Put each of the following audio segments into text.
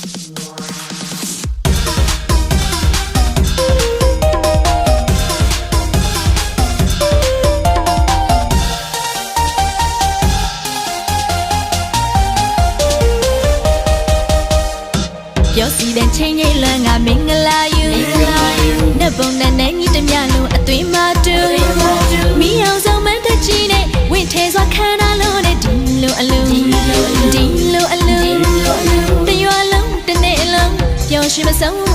Noir. 吃饭三五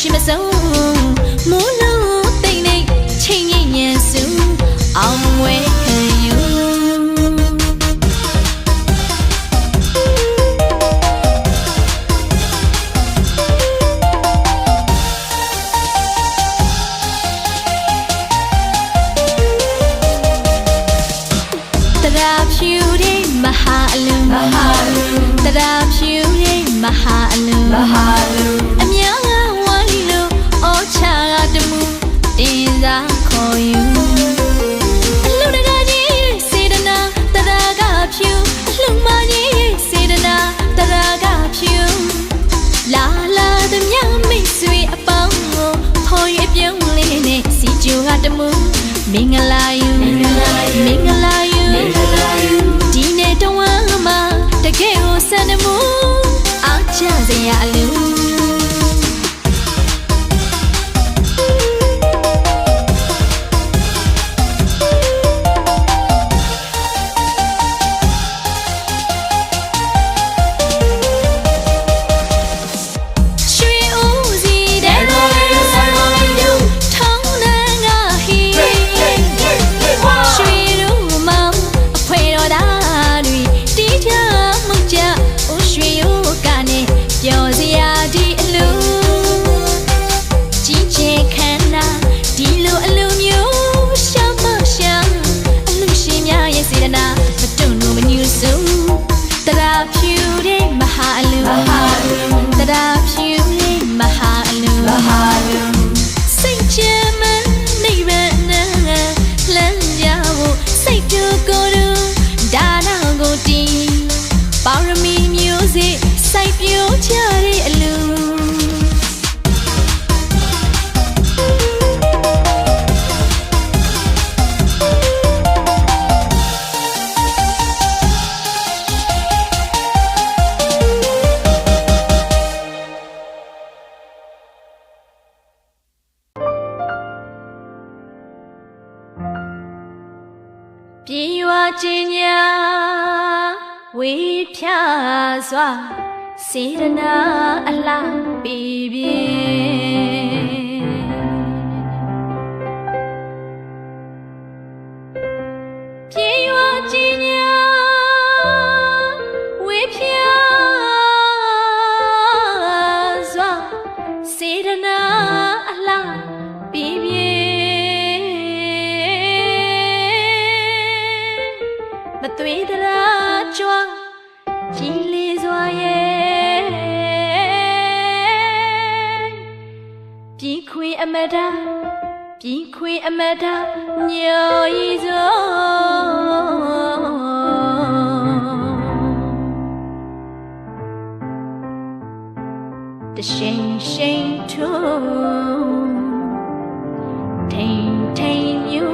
မရှိမဆုံးမိုးလုံးတိတ်နေချိန်ညဉ့်ညံစုအောင်ဝဲ señales. စေရနာအလှပေးပြီ တရှိန်ရှိန်ထုထိန်ထိန်မြူ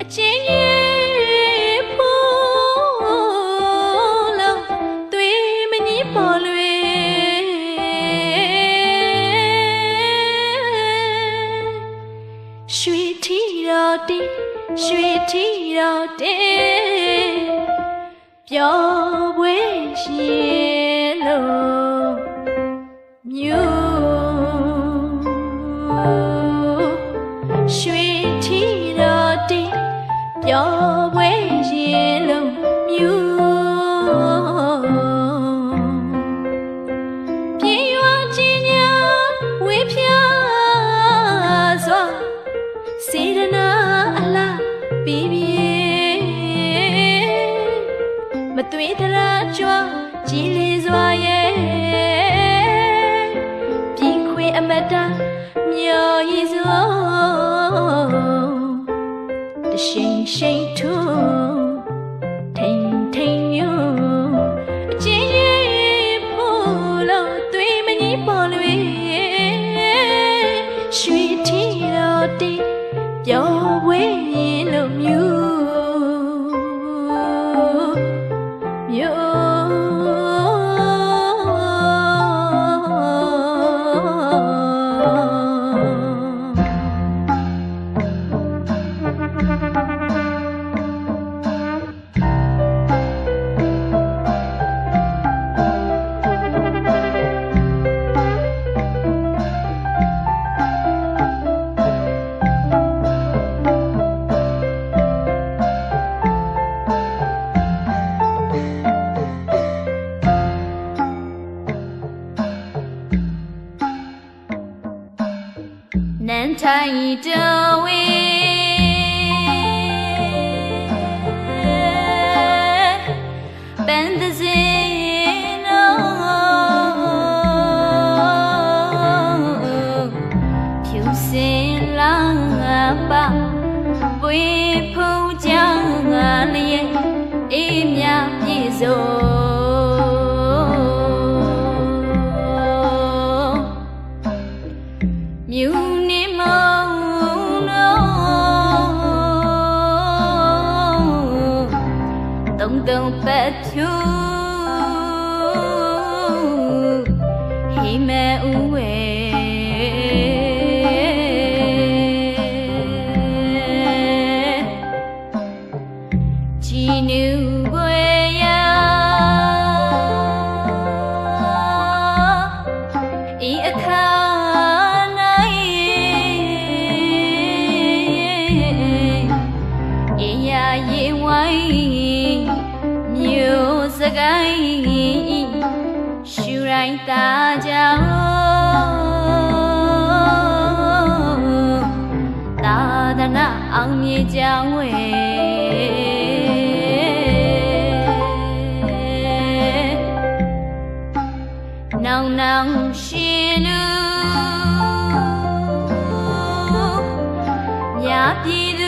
အချင်းရဲ့ဖူလုံးသွေးမကြီးပေါ်လွေရွှေထီတော်တီရွှေထီတော်တီပြောပွဲရှင် you အောင်မြေကြောင်းဝဲ dit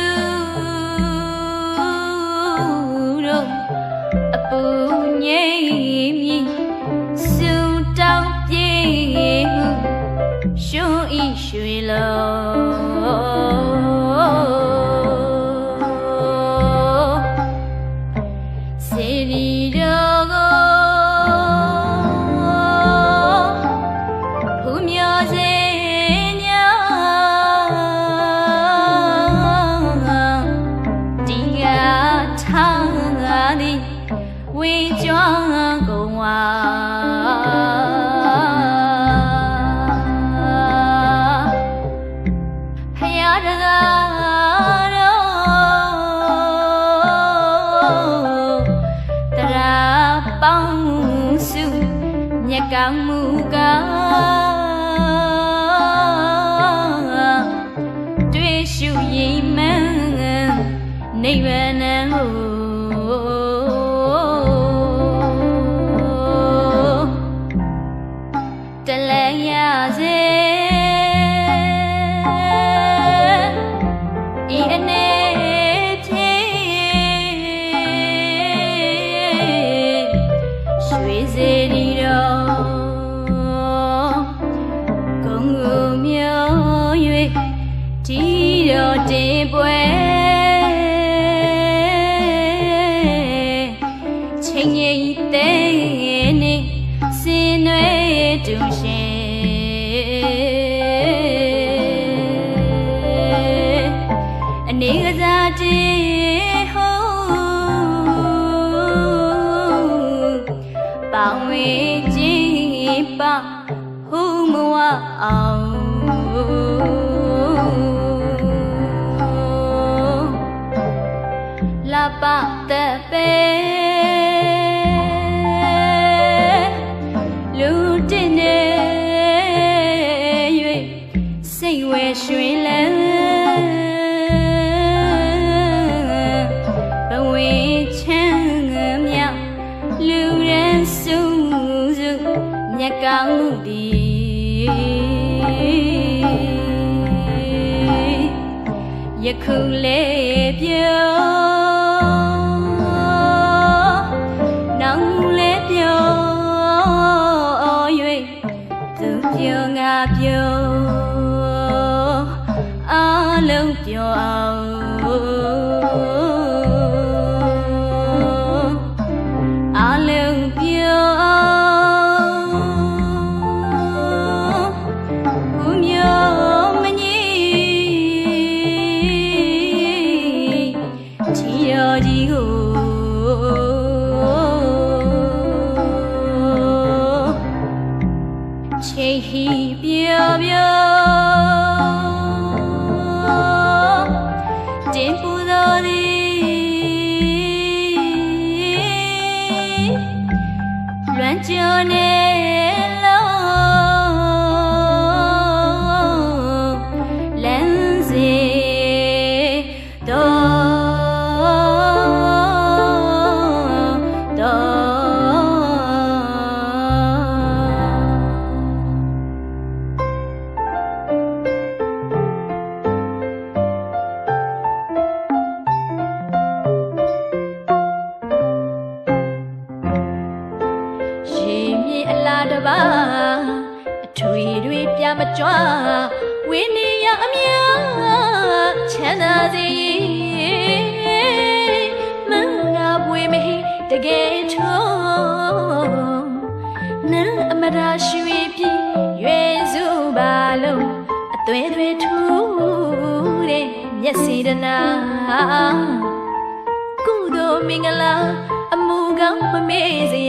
ကောင်းမူကား ဒီတော်တင်ပွဲချိန် စိတ်ဝဲရွှင်လန်းဘဝချမ်းမြလူရန်စုစုမြတ်ကောင်းမှုသည်ယခုလေးပြော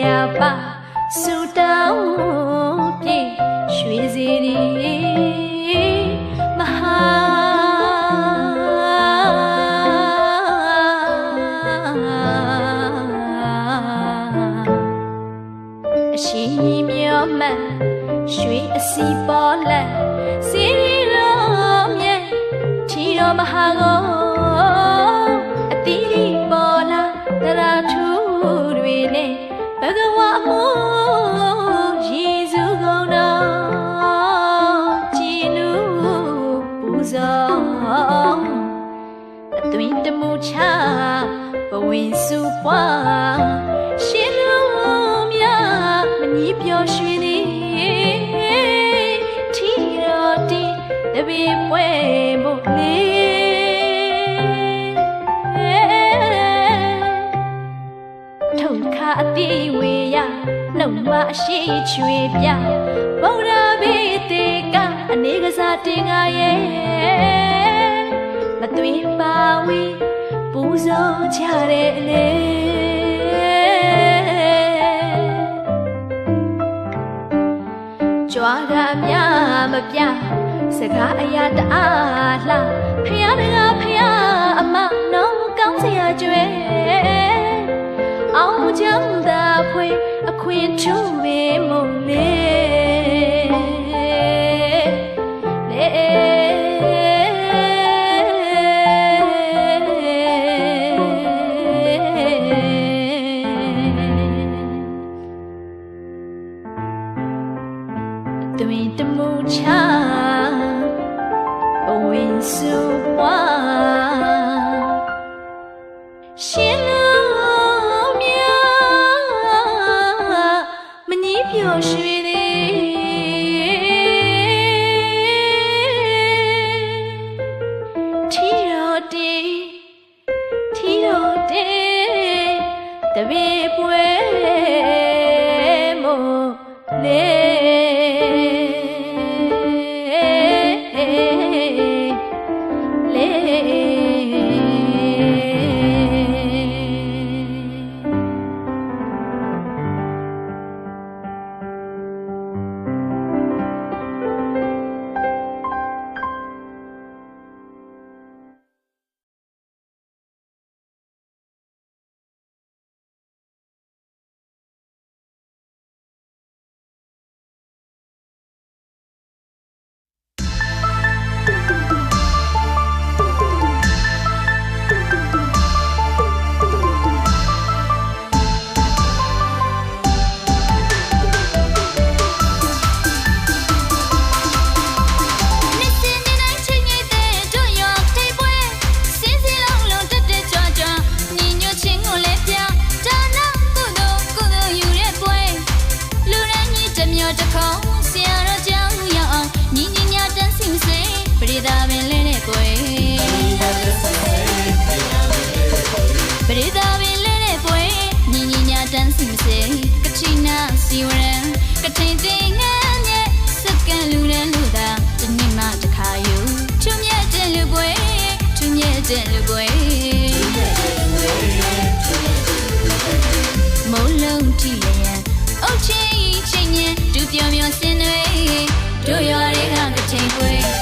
ရာပါဆူတောင်းပြည့်ရွှေစီရီမဟာအရှိမြောမှန်ရွှေအစီပေါ်လက်စီရီရောမြဲထီတော်မဟာကို ဝင်စုပွားရှင်တို့များမကြီးပျော်ရွှင်သည်ထီတော်တီတပည့်ပွဲဖို့လေထုံခါအတိဝေယနှုတ်မအရှိချွေပြဗုဒ္ဓဘေတေကအနေကစားတင်ငါရဲ့မသွေးပါဝေပူူဇော်ကြတယ်လေကြွားတာမြမပြစကားအရာတအားလှဖျားတကားဖျားအမနောင်ကောင်းစရာကျွဲအောင်ချမ်းသာဖွေအခွင့်ထူပေမုံလေး te. ပွဲသူမြဲတဲ့လူပွဲမုံလုံးကြည့်လျက်အုတ်ချင်းချင်းညံဒူပြောင်ပြောင်စင်တွေတို့ရော်တွေကတစ်ချိန်ပွဲ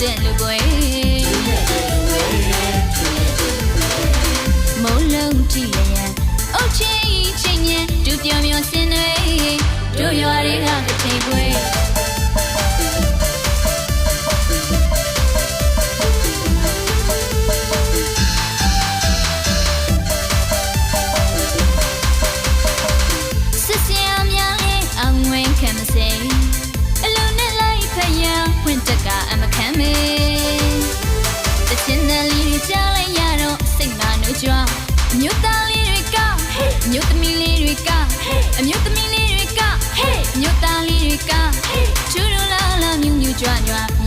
တဲ့လူပွဲမုံလုံးကြည့်လျက်အုတ်ချင်းချင်းညံဒူပြောင်ပြောင်စင်နေတို့ရွာတွေကတစ် Chúa